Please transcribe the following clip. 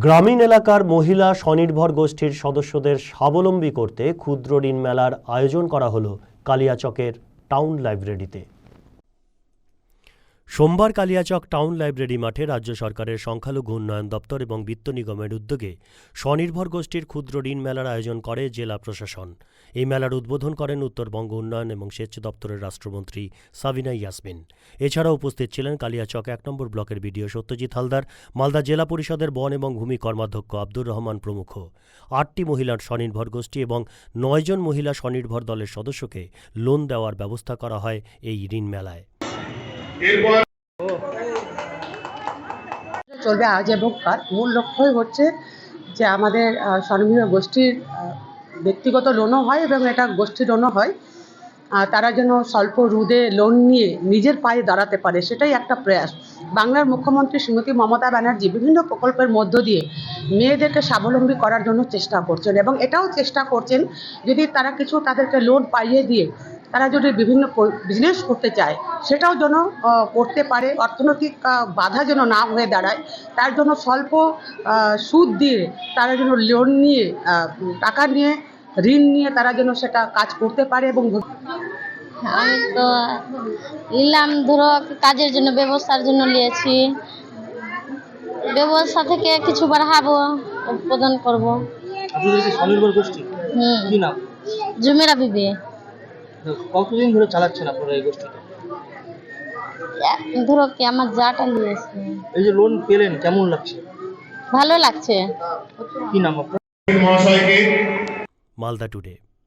গ্রামীণ এলাকার মহিলা স্বনির্ভর গোষ্ঠীর সদস্যদের স্বাবলম্বী করতে ক্ষুদ্র ঋণ মেলার আয়োজন করা হলো কালিয়াচকের টাউন লাইব্রেরিতে। সোমবার কালিয়াচক টাউন লাইব্রেরি মাঠে রাজ্য সরকারের সংখ্যালঘু উন্নয়ন দপ্তর এবং বিত্ত নিগমের উদ্যোগে স্বনির্ভর গোষ্ঠীর ক্ষুদ্র ঋণ মেলার আয়োজন করে জেলা প্রশাসন। এই মেলার উদ্বোধন করেন উত্তরবঙ্গ উন্নয়ন এবং সেচ দপ্তরের রাষ্ট্রমন্ত্রী সাবিনা ইয়াসমিন। এছাড়াও উপস্থিত ছিলেন কালিয়াচক এক নম্বর ব্লকের বিডিও সত্যজিৎ হালদার, মালদা জেলা পরিষদের বন এবং ভূমি কর্মাধ্যক্ষ আব্দুর রহমান প্রমুখ। আটটি মহিলার স্বনির্ভর গোষ্ঠী এবং নয়জন মহিলা স্বনির্ভর দলের সদস্যকে লোন দেওয়ার ব্যবস্থা করা হয় এই ঋণ মেলায়। চলবে আজ এবং কাল। মূল লক্ষ্যই হচ্ছে যে আমাদের স্বনির্ভর গোষ্ঠীর ব্যক্তিগত লোনও হয় এবং এটা গোষ্ঠী লোনও হয়। তারা যেন স্বল্প রুদে লোন নিয়ে নিজের পায়ে দাঁড়াতে পারে, সেটাই একটা প্রয়াস। বাংলার মুখ্যমন্ত্রী শ্রীমতী মমতা ব্যানার্জি বিভিন্ন প্রকল্পের মধ্য দিয়ে মেয়েদেরকে স্বাবলম্বী করার জন্য চেষ্টা করছেন এবং এটাও চেষ্টা করছেন যদি তারা কিছু তাদেরকে লোন পাইয়ে দিয়ে তারা যদি বিভিন্ন বিজনেস করতে চায় সেটাও যেন করতে পারে অর্থনৈতিক বাধা যেন না হয়ে দাঁড়ায় তার জন্য স্বল্প সুদ দিয়ে তারা যেন লোন নিয়ে টাকা নিয়ে ঋণ নিয়ে তারা যেন সেটা কাজ করতে পারে এবং আমি তো নিলাম ধরো কাজের জন্য ব্যবস্থার জন্য নিয়েছি। ব্যবস্থা থেকে কিছু বাড়াবো উৎপাদন করব। হুম। জুমেরা বিবি। কতদিন ধরে চালাচ্ছেন আপনারা এই গোষ্ঠীটা? ধরো কি আমার যাটা নিয়েছে এই যে লোন পেলেন কেমন লাগছে? ভালো লাগছে। কি নাম আপনার? মহাশয়কে। মালদা টুডে।